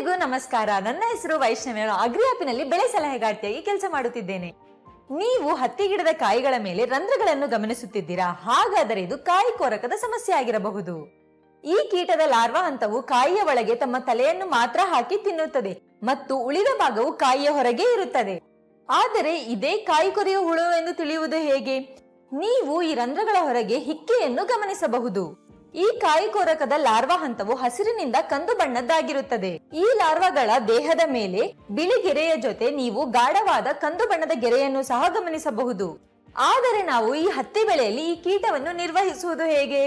ಎಲ್ಲರಿಗೂ ನಮಸ್ಕಾರ. ನನ್ನ ಹೆಸರು ವೈಷ್ಣವಿ. ಅಗ್ರಿ ಆಪಿನಲ್ಲಿ ಬೆಳೆ ಸಲಹೆಗಾರ್ತಿಯಾಗಿ ಕೆಲಸ ಮಾಡುತ್ತಿದ್ದೇನೆ. ನೀವು ಹತ್ತಿ ಗಿಡದ ಕಾಯಿಗಳ ಮೇಲೆ ರಂಧ್ರಗಳನ್ನು ಗಮನಿಸುತ್ತಿದ್ದೀರಾ? ಹಾಗಾದರೆ ಇದು ಕಾಯಿ ಕೊರಕದ ಸಮಸ್ಯೆ ಆಗಿರಬಹುದು. ಈ ಕೀಟದ ಲಾರ್ವಾ ಹಂತವು ಕಾಯಿಯ ಒಳಗೆ ತಮ್ಮ ತಲೆಯನ್ನು ಮಾತ್ರ ಹಾಕಿ ತಿನ್ನುತ್ತದೆ ಮತ್ತು ಉಳಿದ ಭಾಗವು ಕಾಯಿಯ ಹೊರಗೆ ಇರುತ್ತದೆ. ಆದರೆ ಇದೇ ಕಾಯಿ ಕೊರೆಯುವ ಹುಳು ಎಂದು ತಿಳಿಯುವುದು ಹೇಗೆ? ನೀವು ಈ ರಂಧ್ರಗಳ ಹೊರಗೆ ಹಿಕ್ಕೆಯನ್ನು ಗಮನಿಸಬಹುದು. ಈ ಕಾಯಿ ಕೊರಕದ ಲಾರ್ವಾ ಹಂತವು ಹಸಿರಿನಿಂದ ಕಂದು ಬಣ್ಣದ್ದಾಗಿರುತ್ತದೆ. ಈ ಲಾರ್ವಾಗಳ ದೇಹದ ಮೇಲೆ ಬಿಳಿ ಗೆರೆಯ ಜೊತೆ ನೀವು ಗಾಢವಾದ ಕಂದು ಬಣ್ಣದ ಗೆರೆಯನ್ನು ಸಹ ಗಮನಿಸಬಹುದು. ಆದರೆ ನಾವು ಈ ಹತ್ತಿ ಬೆಳೆಯಲ್ಲಿ ಈ ಕೀಟವನ್ನು ನಿರ್ವಹಿಸುವುದು ಹೇಗೆ?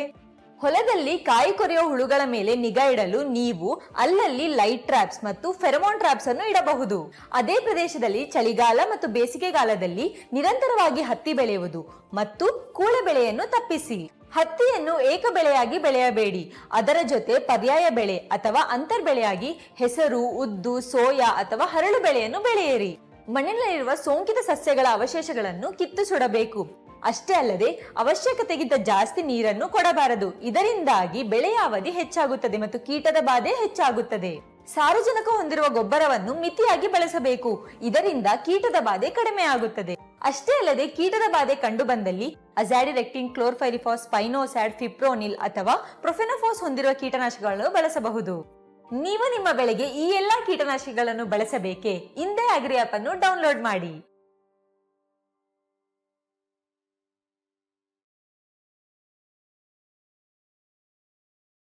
ಹೊಲದಲ್ಲಿ ಕಾಯಿ ಕೊರೆಯುವ ಹುಳುಗಳ ಮೇಲೆ ನಿಗಾ ಇಡಲು ನೀವು ಅಲ್ಲಲ್ಲಿ ಲೈಟ್ ಟ್ರಾಪ್ಸ್ ಮತ್ತು ಫೆರಮೋನ್ ಟ್ರಾಪ್ಸ್ ಅನ್ನು ಇಡಬಹುದು. ಅದೇ ಪ್ರದೇಶದಲ್ಲಿ ಚಳಿಗಾಲ ಮತ್ತು ಬೇಸಿಗೆಗಾಲದಲ್ಲಿ ನಿರಂತರವಾಗಿ ಹತ್ತಿ ಬೆಳೆಯುವುದು ಮತ್ತು ಕೂಳೆ ಬೆಳೆಯನ್ನು ತಪ್ಪಿಸಿ. ಹತ್ತಿಯನ್ನು ಏಕ ಬೆಳೆಯಾಗಿ ಬೆಳೆಯಬೇಡಿ. ಅದರ ಜೊತೆ ಪರ್ಯಾಯ ಬೆಳೆ ಅಥವಾ ಅಂತರ್ ಬೆಳೆಯಾಗಿ ಹೆಸರು, ಉದ್ದು, ಸೋಯಾ ಅಥವಾ ಹರಳು ಬೆಳೆಯನ್ನು ಬೆಳೆಯಿರಿ. ಮಣ್ಣಿನಲ್ಲಿರುವ ಸೋಂಕಿತ ಸಸ್ಯಗಳ ಅವಶೇಷಗಳನ್ನು ಕಿತ್ತು ಸುಡಬೇಕು ಅಷ್ಟೇ ಅಲ್ಲದೆ ಅವಶ್ಯಕತೆಗಿಂತ ಜಾಸ್ತಿ ನೀರನ್ನು ಕೊಡಬಾರದು. ಇದರಿಂದಾಗಿ ಬೆಳೆಯ ಅವಧಿ ಹೆಚ್ಚಾಗುತ್ತದೆ ಮತ್ತು ಕೀಟದ ಬಾಧೆ ಹೆಚ್ಚಾಗುತ್ತದೆ. ಸಾರಜನಕ ಹೊಂದಿರುವ ಗೊಬ್ಬರವನ್ನು ಮಿತಿಯಾಗಿ ಬಳಸಬೇಕು. ಇದರಿಂದ ಕೀಟದ ಬಾಧೆ ಕಡಿಮೆಯಾಗುತ್ತದೆ. ಅಷ್ಟೇ ಅಲ್ಲದೆ ಕೀಟದ ಬಾಧೆ ಕಂಡು ಬಂದಲ್ಲಿ ಅಜಾಡಿರೆಕ್ಟಿನ್ ಕ್ಲೋರ್ಫೈರಿಫಾಸ್ ಪೈನೋಸ್ಯಾಡ್ ಫಿಪ್ರೋನಿಲ್ ಅಥವಾ ಪ್ರೊಫೆನೋಫಾಸ್ ಹೊಂದಿರುವ ಕೀಟನಾಶಕಗಳನ್ನು ಬಳಸಬಹುದು. ನೀವು ನಿಮ್ಮ ಬೆಳೆಗೆ ಈ ಎಲ್ಲಾ ಕೀಟನಾಶಕಗಳನ್ನು ಬಳಸಬೇಕೆ? ಇಂದೇ ಅಗ್ರಿ ಆಪ್ ಅನ್ನು ಡೌನ್ಲೋಡ್ ಮಾಡಿ.